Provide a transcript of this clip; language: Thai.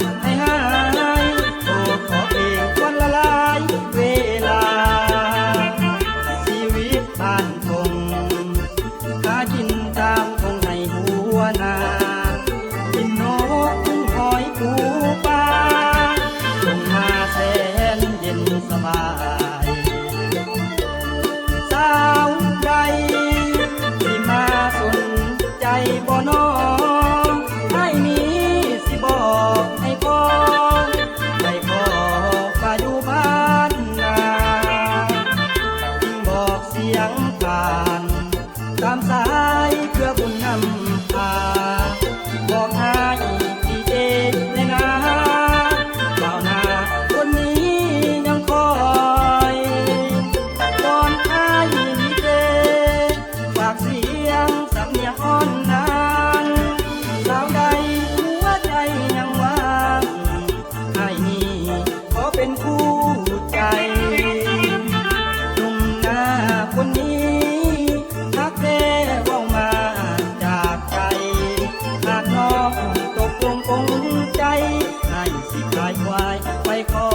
last. องตกลงคงใจให้สิขายควายไปขอ